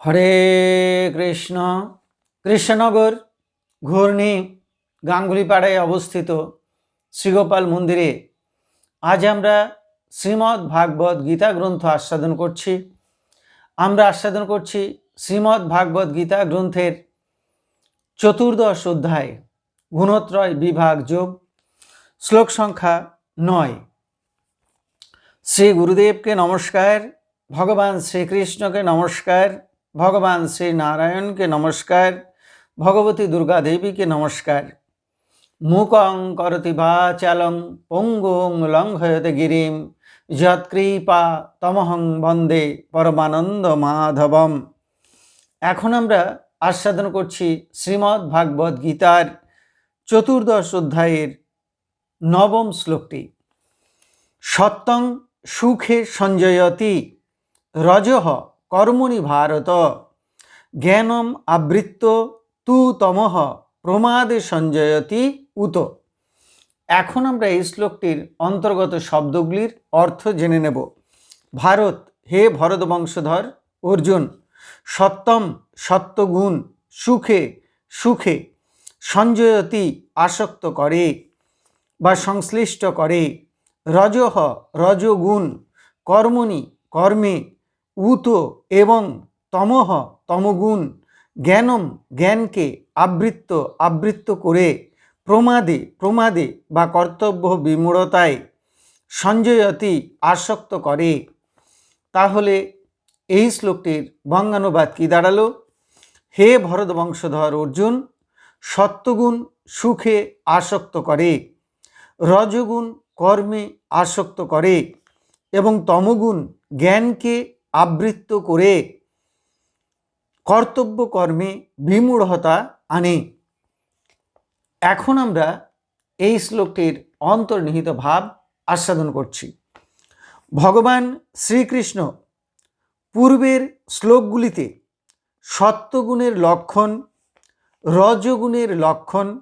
হরে কৃষ্ণ। কৃষ্ণনগর ঘূর্ণি গাঙ্গুলিপাড়ায় অবস্থিত শ্রীগোপাল মন্দিরে আজ আমরা শ্রীমদ্ ভাগবত গীতা গ্রন্থ আস্বাদন করছি। আমরা আস্বাদন করছি শ্রীমদ্ ভাগবত গীতা গ্রন্থের চতুর্দশ অধ্যায়, গুণত্রয় বিভাগ যোগ, শ্লোক সংখ্যা নয়। শ্রী গুরুদেবকে নমস্কার, ভগবান শ্রীকৃষ্ণকে নমস্কার ভগবান শ্রী নারায়ণকে নমস্কার, ভগবতী দুর্গা দেবীকে নমস্কার। মুকং করতি বাচালং, পঙ্গুং লঙ্ঘয়তে গিরিম, যৎকৃপা তমহং বন্দে পরমানন্দ মাধবম। এখন আমরা আস্বাদন করছি শ্রীমদ্ ভাগবত গীতার চতুর্দশ অধ্যায়ের নবম শ্লোকটি। সত্যং সুখে সঞ্জয়তি রজহ কর্মণি ভারত জ্ঞানম আবৃত্ত তু তমহ প্রমাদে সঞ্জয়তি উত এখন আমরা এই শ্লোকটির অন্তর্গত শব্দগুলির অর্থ জেনে নেব। ভারত, হে ভরত বংশধর, অর্জুন, সত্যম, সত্যগুণ, সুখে সুখে, সঞ্জয়তি আসক্ত করে বা সংশ্লিষ্ট করে। রজহ, রজগুণ, কর্মণি, কর্মে উত এবং তমহ, তমগুণ, জ্ঞানম, জ্ঞানকে আবৃত্ত আবৃত্ত করে প্রমাদে প্রমাদে বা কর্তব্য বিমূঢ়তায় সঞ্জয়তি আসক্ত করে। তাহলে এই শ্লোকটির বঙ্গানুবাদ কি দাঁড়াল? হে ভরত বংশধর অর্জুন, সত্যগুণ সুখে আসক্ত করে, রজগুণ কর্মে আসক্ত করে এবং তমগুণ জ্ঞানকে আবৃত্ত করে কর্তব্য কর্মে বিমূঢ়তা আনে। এখন আমরা এই শ্লোকটির অন্তর্নিহিত ভাব আস্বাদন করছি। ভগবান শ্রীকৃষ্ণ পূর্বের শ্লোকগুলিতে সত্যগুণের লক্ষণ, রজগুণের লক্ষণ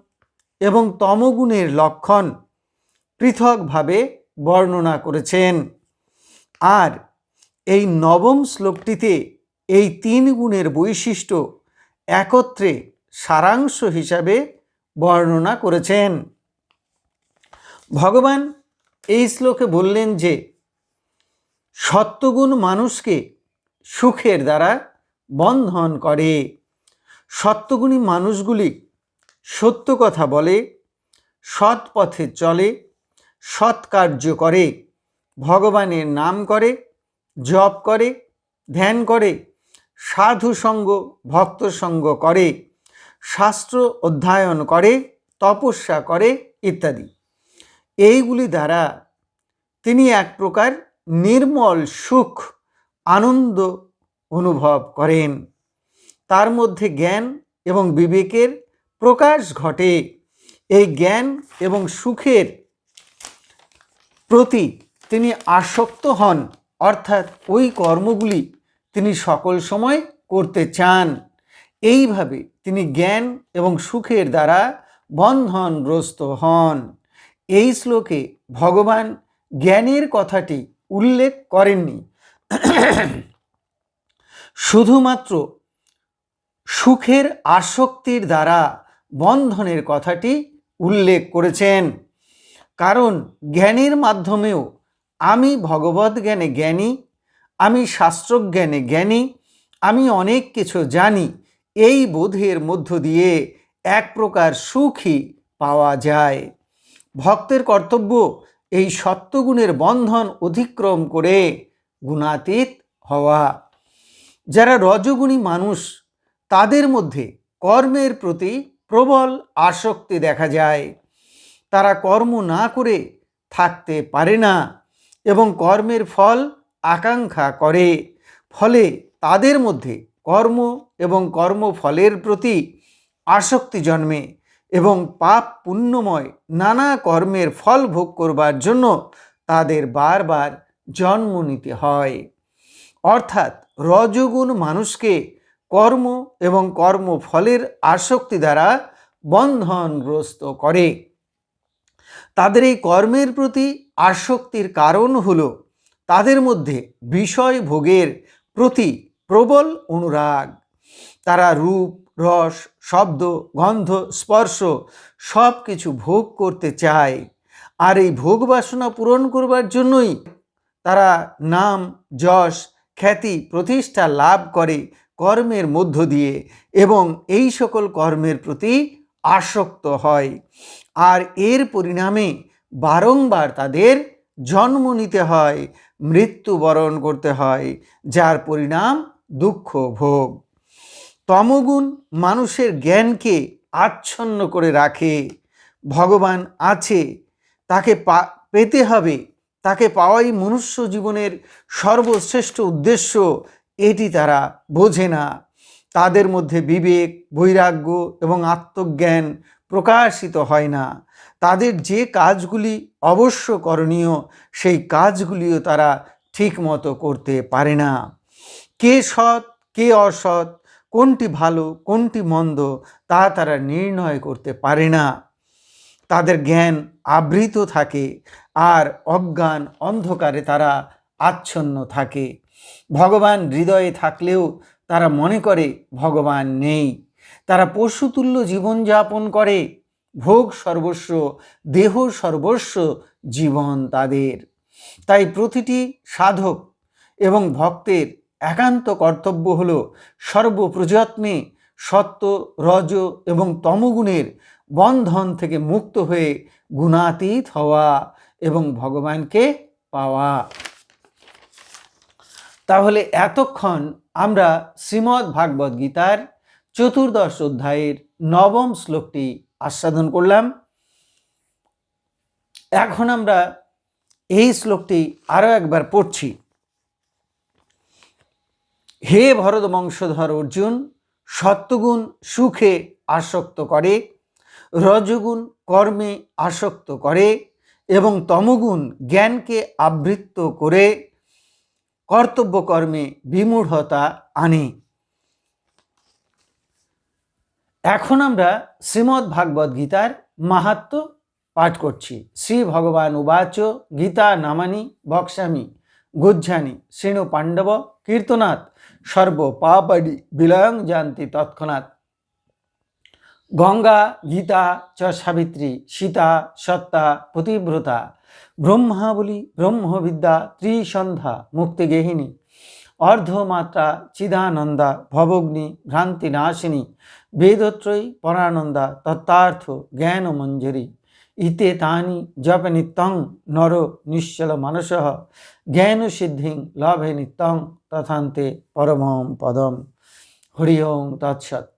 এবং তমগুণের লক্ষণ পৃথকভাবে বর্ণনা করেছেন। আর এই নবম শ্লোকটিতে এই তিন গুণের বৈশিষ্ট্য একত্রে সারাংশ হিসাবে বর্ণনা করেছেন। ভগবান এই শ্লোকে বললেন যে, সত্যগুণ মানুষকে সুখের দ্বারা বন্ধন করে। সত্যগুণী মানুষগুলি সত্য কথা বলে, সৎ পথে চলে, সৎ কার্য করে, ভগবানের নাম করে জপ করে, ধ্যান করে, সাধু সঙ্গ, ভক্ত সঙ্গ করে, শাস্ত্র অধ্যয়ন করে, তপস্যা করে ইত্যাদি। এইগুলি দ্বারা তিনি এক প্রকার নির্মল সুখ, আনন্দ অনুভব করেন। তার মধ্যে জ্ঞান এবং বিবেকের প্রকাশ ঘটে। এই জ্ঞান এবং সুখের প্রতি তিনি আসক্ত হন। অর্থাৎ ওই কর্মগুলি তিনি সকল সময় করতে চান। এইভাবে তিনি জ্ঞান এবং সুখের দ্বারা বন্ধনগ্রস্ত হন। এই শ্লোকে ভগবান জ্ঞানের কথাটি উল্লেখ করেননি। শুধুমাত্র সুখের আসক্তির দ্বারা বন্ধনের কথাটি উল্লেখ করেছেন। কারণ জ্ঞানের মাধ্যমেও আমি ভগবত জ্ঞানে জ্ঞানী, আমি শাস্ত্রজ্ঞানে জ্ঞানী, আমি অনেক কিছু জানি। এই বোধের মধ্য দিয়ে এক প্রকার সুখী পাওয়া যায়। ভক্তের কর্তব্য এই সত্যগুণের বন্ধন অধিক্রম করে গুণাতীত হওয়া। যারা রজগুণী মানুষ, তাদের মধ্যে কর্মের প্রতি প্রবল আসক্তি দেখা যায়। তারা কর্ম না করে থাকতে পারে না। এবং কর্মের ফল আকাঙ্ক্ষা করে। ফলে তাদের মধ্যে কর্ম এবং কর্মফলের প্রতি আসক্তি জন্মে এবং পাপ পুণ্যময় নানা কর্মের ফল ভোগ করবার জন্য তাদের বারবার জন্ম নিতে হয়। অর্থাৎ রজগুণ মানুষকে কর্ম এবং কর্মফলের আসক্তি দ্বারা বন্ধনগ্রস্ত করে। তাদের এই কর্মের প্রতি আসক্তির কারণ হল তাদের মধ্যে বিষয় ভোগের প্রতি প্রবল অনুরাগ। তারা রূপ, রস, শব্দ, গন্ধ, স্পর্শ সব কিছু ভোগ করতে চায়। আর এই ভোগ বাসনা পূরণ করবার জন্যই তারা নাম, যশ, খ্যাতি, প্রতিষ্ঠা লাভ করে কর্মের মধ্য দিয়ে এবং এই সকল কর্মের প্রতি আসক্ত হয়। আর এর পরিণামে বারংবার তাদের জন্ম নিতে হয়, মৃত্যুবরণ করতে হয়, যার পরিণাম দুঃখ ভোগ। তমগুণ মানুষের জ্ঞানকে আচ্ছন্ন করে রাখে। ভগবান আছে, তাকে পেতে হবে, তাকে পাওয়াই মনুষ্য জীবনের সর্বশ্রেষ্ঠ উদ্দেশ্য, এটি তারা বোঝে না। তাদের মধ্যে বিবেক, বৈরাগ্য এবং আত্মজ্ঞান প্রকাশিত হয় না। তাদের যে কাজগুলি অবশ্য করণীয়, সেই কাজগুলিও তারা ঠিকমতো করতে পারে না। কে সৎ, কে অসৎ, কোনটি ভালো, কোনটি মন্দ, তা তারা নির্ণয় করতে পারে না। তাদের জ্ঞান আবৃত থাকে আর অজ্ঞান অন্ধকারে তারা আচ্ছন্ন থাকে। ভগবান হৃদয়ে থাকলেও তারা মনে করে ভগবান নেই। তারা পশুতুল্য জীবনযাপন করে। ভোগ সর্বস্ব, দেহ সর্বস্ব জীবন তাদের। তাই প্রতিটি সাধক এবং ভক্তের একান্ত কর্তব্য হল সর্বপ্রযত্নে সত্য, রজ এবং তমগুণের বন্ধন থেকে মুক্ত হয়ে গুণাতীত হওয়া এবং ভগবানকে পাওয়া। তাহলে এতক্ষণ আমরা শ্রীমদ্ ভাগবত গীতার চতুর্দশ অধ্যায়ের নবম শ্লোকটি আস্বাদন করলাম। এখন আমরা এই শ্লোকটি আরও একবার পড়ছি। হে ভরত বংশধর অর্জুন, সত্যগুণ সুখে আসক্ত করে, রজগুণ কর্মে আসক্ত করে এবং তমগুণ জ্ঞানকে আবৃত্ত করে কর্তব্য কর্মে বিমূঢ়তা আনে। এখন আমরা শ্রীমদ্ ভাগবত গীতার মাহাত্ম পাঠ করছি। শ্রী ভগবান উবাচ গীতা নামানি বক্সামি গুজ্জানি শ্রীণু পাণ্ডব কীর্তনাথ সর্ব পাপাডি বিলয়ং জানতি তৎক্ষণাৎ। গঙ্গা গীতা চ সাবিত্রী সীতা সত্তা পতিব্রতা ব্রহ্মাবলী, ব্রহ্মবিদ্যা, ত্রিসন্ধ্যা মুক্তিগেহিনী অর্ধমাত্রা, চিদানন্দা, ভবগ্নি ভ্রান্তি নাশিনী বেদত্রয়ী, পরানন্দা, তত্ত্বার্থ জ্ঞান মঞ্জরি ইতে তানি, জপ নিত্যং, নর নিশ্চল মানস জ্ঞান সিদ্ধিং লভে নিত্যং, তথান্তে পরমম পদম। হরি ওং তৎসৎ।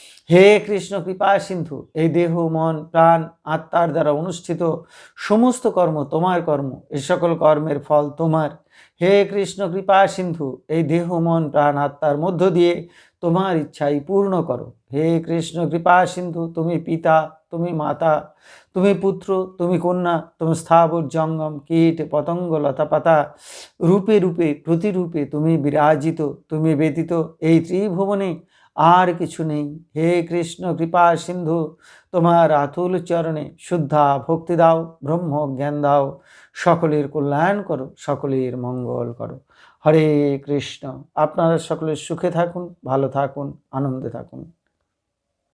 হে কৃষ্ণ কৃপা সিন্ধু, এই দেহ, মন, প্রাণ, আত্মার দ্বারা অনুষ্ঠিত সমস্ত কর্ম তোমার কর্ম এই সকল কর্মের ফল তোমার। হে কৃষ্ণ কৃপা সিন্ধু, এই দেহ, মন, প্রাণ, আত্মার মধ্য দিয়ে তোমার ইচ্ছাই পূর্ণ করো। হে কৃষ্ণ কৃপা সিন্ধু, তুমি পিতা, তুমি মাতা, তুমি পুত্র, তুমি কন্যা, তুমি স্থাবর, জঙ্গম, কীট, পতঙ্গ, লতা পাতা, রূপে রূপে, প্রতিরূপে তুমি বিরাজিত, তুমি ব্যতীত এই ত্রিভুবনে আর কিছু নেই। হে কৃষ্ণ, কৃপা সিন্ধু, তোমার আতুল চরণে শুদ্ধা ভক্তি দাও, ব্রহ্ম জ্ঞান দাও, সকলের কল্যাণ করো, সকলের মঙ্গল করো। হরে কৃষ্ণ। আপনারা সকলের সুখে থাকুন, ভালো থাকুন, আনন্দে থাকুন।